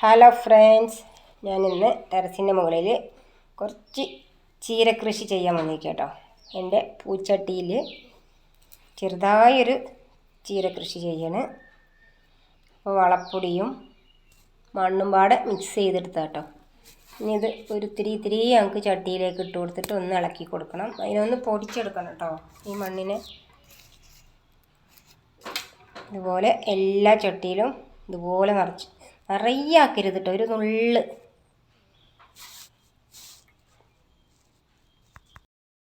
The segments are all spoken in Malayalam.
ഹലോ ഫ്രണ്ട്സ് ഞാൻ ഇന്ന് ടെറസിന്റെ മുകളിൽ കുറച്ച് ചീര ചെയ്യാൻ വന്നി കേട്ടോ. എന്റെ പൂച്ചട്ടിയിൽ ചെറുതായൊരു ചീര കൃഷി ചെയ്യണ്. അപ്പോൾ വളപ്പൊടിയും മണ്ണും പാടെ മിക്സ് ചെയ്തെടുത്ത കേട്ടോ. ഇനി ഇത് ഒരു ഇത്തിരി ഞങ്ങൾക്ക് ചട്ടിയിലേക്ക് ഇട്ട് കൊടുത്തിട്ട് ഒന്ന് ഇളക്കി കൊടുക്കണം. അതിനൊന്ന് പൊടിച്ചെടുക്കണം കേട്ടോ. ഈ മണ്ണിനെ ഇതുപോലെ എല്ലാ ചട്ടിയിലും ഇതുപോലെ നിറച്ച് നിറയെ ആക്കരുത് കേട്ടോ ഒരു നുള്ള്.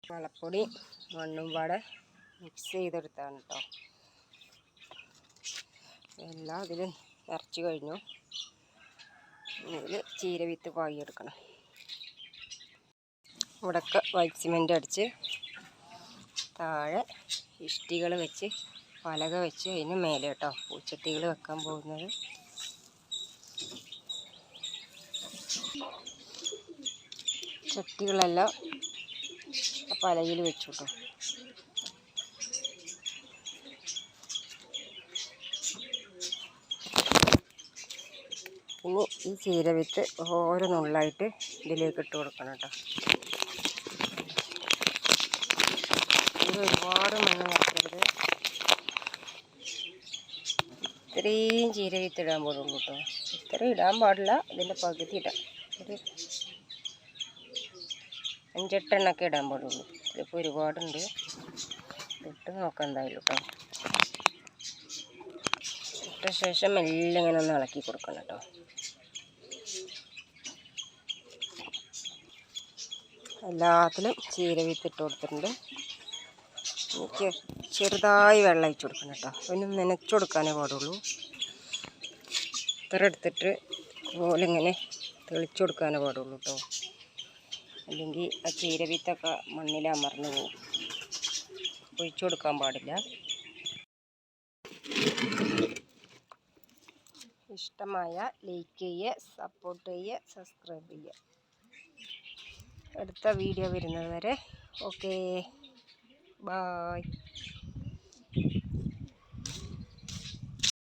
വളപ്പൊടി മണ്ണും പാടെ മിക്സ് ചെയ്തെടുത്താണ് കേട്ടോ. എല്ലാം അതിൽ നിറച്ച് കഴിഞ്ഞു. ഇതിൽ ചീര വിത്ത് പാകിയെടുക്കണം ഇവിടൊക്കെ വൈറ്റ് സിമെന്റ് അടിച്ച് താഴെ ഇഷ്ടികൾ വെച്ച് പലക വെച്ച് അതിന് മേലെ കേട്ടോ പൂച്ചട്ടികൾ വെക്കാൻ പോകുന്നത്. ചട്ടികളെല്ലാം അപ്പം അലയിൽ വെച്ചു കേട്ടോ ഇനി ഈ ചീര വിത്ത് ഓരോ നുള്ളായിട്ട് ഇതിലേക്ക് ഇട്ട് കൊടുക്കണം കേട്ടോ. ഇത് ഒരുപാട് മണ്ണ് നിറക്കരുത്. ഇത്രയും ചീര വിത്ത് ഇടാൻ പാടുള്ളൂ കേട്ടോ. ഇത്രയും ഇടാൻ പാടില്ല ഇതിന്റെ പകുതി ഇടാം. ഒരു അഞ്ചെട്ടെണ്ണൊക്കെ ഇടാൻ പാടുള്ളൂ. ഇതിപ്പോൾ ഒരുപാടുണ്ട്. ഇട്ട് നോക്കാം എന്തായാലും കേട്ടോ ഇട്ട ശേഷം മെല്ലെ ഇങ്ങനെ ഒന്ന് ഇളക്കി കൊടുക്കണം കേട്ടോ എല്ലാത്തിലും ചീര വിത്തിട്ട് കൊടുത്തിട്ടുണ്ട്. എനിക്ക് ചെറുതായി വെള്ളം അയച്ചു കൊടുക്കണം കേട്ടോ ഒന്ന് നനച്ചു കൊടുക്കാനേ പാടുള്ളൂ. ഇത്ര എടുത്തിട്ട് ഇതുപോലെ ഇങ്ങനെ തെളിച്ചു കൊടുക്കാനേ പാടുള്ളൂ കേട്ടോ അല്ലെങ്കിൽ ആ ചീര വിത്തൊക്കെ മണ്ണിൽ അമർന്നു പോകും. ഒഴിച്ചു കൊടുക്കാൻ പാടില്ല. ഇഷ്ടമായ ലൈക്ക് ചെയ്യുക സപ്പോർട്ട് ചെയ്യുക സബ്സ്ക്രൈബ് ചെയ്യുക. അടുത്ത വീഡിയോ വരുന്നത് വരെ. Okay bye